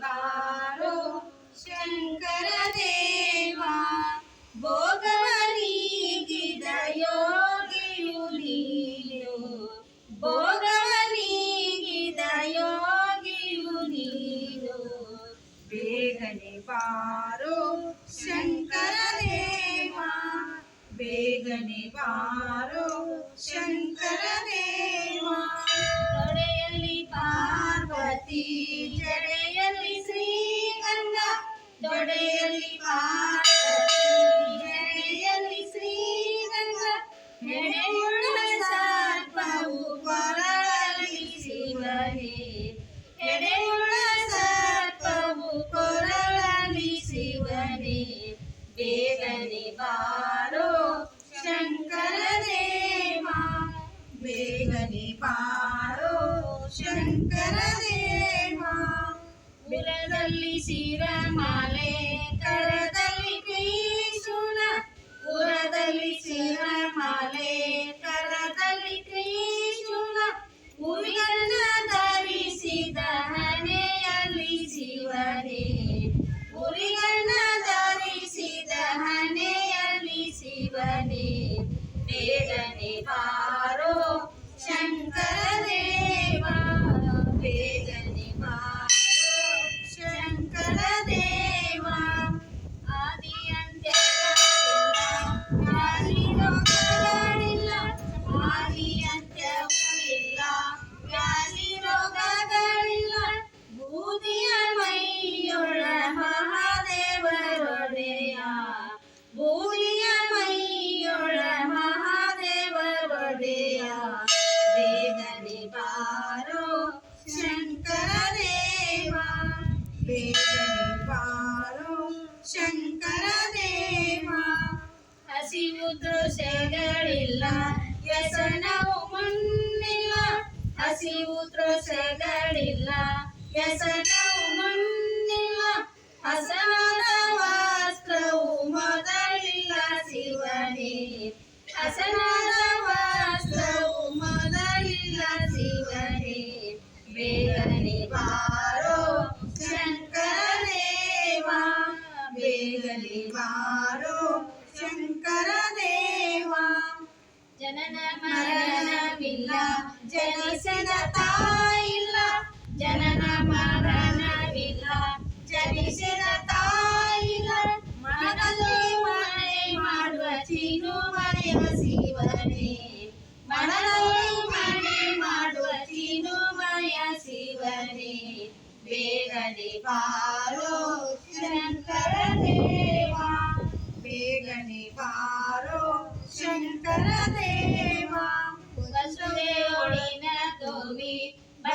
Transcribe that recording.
ಬಾರೋ ಶಂಕರದೇವ ಭೋಗವನಿಗಿದ ಯೋಗಿಯು ನೀನು ಭೋಗವನಿಗಿದ ಯೋಗಿಯು ನೀನು ಬೇಗನೆ ಬಾರೋ ಶಂಕರದೇವ ಬೇಗನೆ ಬಾರೋ ಶಂಕರದೇವ ಬೇಗನೆ ಬಾರೋ ಶಂಕರ ದೇವ ಬೇಗನೆ ಬಾರೋ ಶಂಕರ ದೇವ ಬಿರದಲ್ಲಿ ಶಿರಮಾಲೆ ಕರದಲ್ಲಿ ತ್ರಿಶೂಲ ಪುರದಲ್ಲಿ ಶಿರಮಾಲೆ నేలని పారో ಹಸಿವು ದೃಶ್ಯಗಳಿಲ್ಲ ವ್ಯಸನವು ಮುನ್ನಿಲ್ಲ ಹಸಿವು ದೃಶ್ಯಗಳಿಲ್ಲ ವ್ಯಸನವು ಮುನ್ನಿಲ್ಲ ಹಸನಾದ ವಸ್ತ್ರವು ಮೊದಲಿಲ್ಲ ಶಿವನೇ ಹಸನಾದ ವಸ್ತ್ರವು ಮೊದಲಿಲ್ಲ ಶಿವನೇ ಬೇಗನೆ ಬಾರೋ ಶಂಕರ ದೇವ ಬೇಗನೆ ಬಾರೋ ಶಂಕರ ದೇವ ಜನನ ಮರಣವಿಲ್ಲ ಜನಿಸಿದ ತಾಯಿಲ್ಲ ಜನನ ಮರಣವಿಲ್ಲ ಜನಿಸಿದ ತಾಯಿಲ್ಲ ಮನದಲ್ಲಿ ಮನೆ ಮಾಡುವ ಚಿನುಮಯ ಶಿವನೇ ಮನದಲ್ಲಿ ಮನೆ ಮಾಡುವ ಚಿನುಮಯ ಶಿವನೇ ಬೇಗನೆ ಬಾರೋ ಶಂಕರ